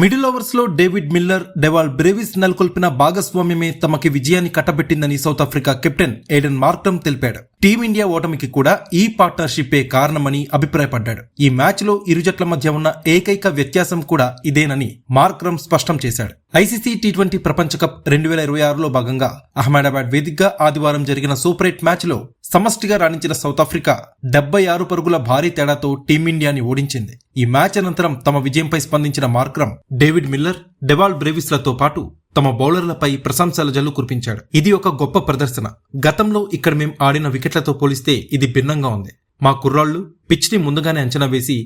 Middle ఓవర్స్లో David Miller Dewald Brevis నెలకొల్పిన భాగస్వామ్యమే తమకి విజయాన్ని కట్టబెట్టిందని South Africa captain Aiden Markram తెలిపాడు. టీమిండియా ఓటమికి కూడా ఈ పార్ట్నర్షిప్పే కారణమని అభిప్రాయపడ్డాడు. ఈ మ్యాచ్లో ఇరు జట్ల మధ్య ఉన్న ఏకైక వ్యత్యాసం కూడా ఇదేనని మార్క్రమ్ స్పష్టం చేశాడు. ఐసీసీ టీ ట్వంటీ ప్రపంచ కప్ రెండు వేల ఇరవై ఆరులో భాగంగా అహ్మదాబాద్ వేదికగా ఆదివారం జరిగిన సూపర్ ఎయిట్ మ్యాచ్లో సమష్టిగా రాణించిన సౌత్ ఆఫ్రికా డెబ్బై ఆరు పరుగుల భారీ తేడాతో టీమిండియాని ఓడించింది. ఈ మ్యాచ్ అనంతరం తమ విజయంపై స్పందించిన మార్క్రమ్ డేవిడ్ మిల్లర్ డెవాల్ బ్రేవిస్లతో పాటు తమ బౌలర్లపై ప్రశంసల జల్లు కురిపించాడు. ఇది ఒక గొప్ప ప్రదర్శన. గతంలో ఇక్కడ మేం ఆడిన వికెట్లతో పోలిస్తే ఇది భిన్నంగా ఉంది. మా కుర్రాళ్ళు పిచ్ని ముందుగానే అంచనా వేసి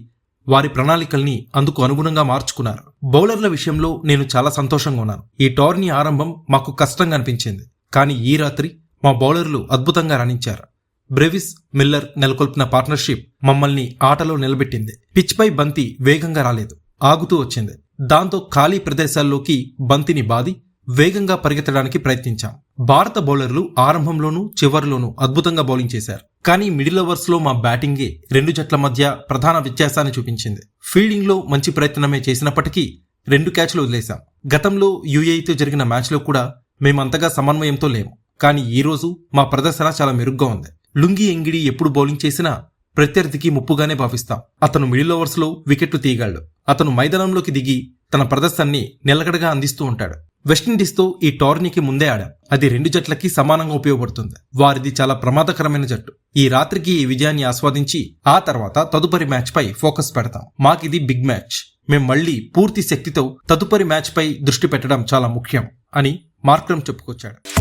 వారి ప్రణాళికల్ని అందుకు అనుగుణంగా మార్చుకున్నారు. బౌలర్ల విషయంలో నేను చాలా సంతోషంగా ఉన్నాను. ఈ టోర్నీ ఆరంభం మాకు కష్టంగా అనిపించింది. కానీ ఈ రాత్రి మా బౌలర్లు అద్భుతంగా రాణించారు. బ్రెవిస్ మిల్లర్ నెలకొల్పిన పార్ట్నర్షిప్ మమ్మల్ని ఆటలో నిలబెట్టింది. పిచ్పై బంతి వేగంగా రాలేదు. ఆగుతూ వచ్చింది. దాంతో ఖాళీ ప్రదేశాల్లోకి బంతిని బాది వేగంగా పరిగెత్తడానికి ప్రయత్నించాం. భారత బౌలర్లు ఆరంభంలోనూ చివరిలోనూ అద్భుతంగా బౌలింగ్ చేశారు. కానీ మిడిల్ ఓవర్స్లో మా బ్యాటింగే రెండు జట్ల మధ్య ప్రధాన వ్యత్యాసాన్ని చూపించింది. ఫీల్డింగ్లో మంచి ప్రయత్నమే చేసినప్పటికీ రెండు క్యాచ్లు వదిలేశాం. గతంలో యుఏఈతో జరిగిన మ్యాచ్లో కూడా మేమంతగా సమన్వయంతో లేము. కానీ ఈ రోజు మా ప్రదర్శన చాలా మెరుగ్గా ఉంది. లుంగి ఎంగిడి ఎప్పుడు బౌలింగ్ చేసినా ప్రత్యర్థికి ముప్పుగానే భావిస్తాం. అతను మిడిల్ ఓవర్స్లో వికెట్లు తీయగాడు అతను మైదానంలోకి దిగి తన ప్రదర్శనని నిలకడగా అందిస్తూ ఉంటాడు. వెస్టిండీస్తో ఈ టోర్నీకి ముందే ఆడాం. అది రెండు జట్లకి సమానంగా ఉపయోగపడుతుంది. వారిది చాలా ప్రమాదకరమైన జట్టు. ఈ రాత్రికి ఈ విజయాన్ని ఆస్వాదించి ఆ తర్వాత తదుపరి మ్యాచ్ పై ఫోకస్ పెడతాం. మాకిది బిగ్ మ్యాచ్. మేం మళ్ళీ పూర్తి శక్తితో తదుపరి మ్యాచ్ పై దృష్టి పెట్టడం చాలా ముఖ్యం అని మార్క్రమ్ చెప్పుకొచ్చాడు.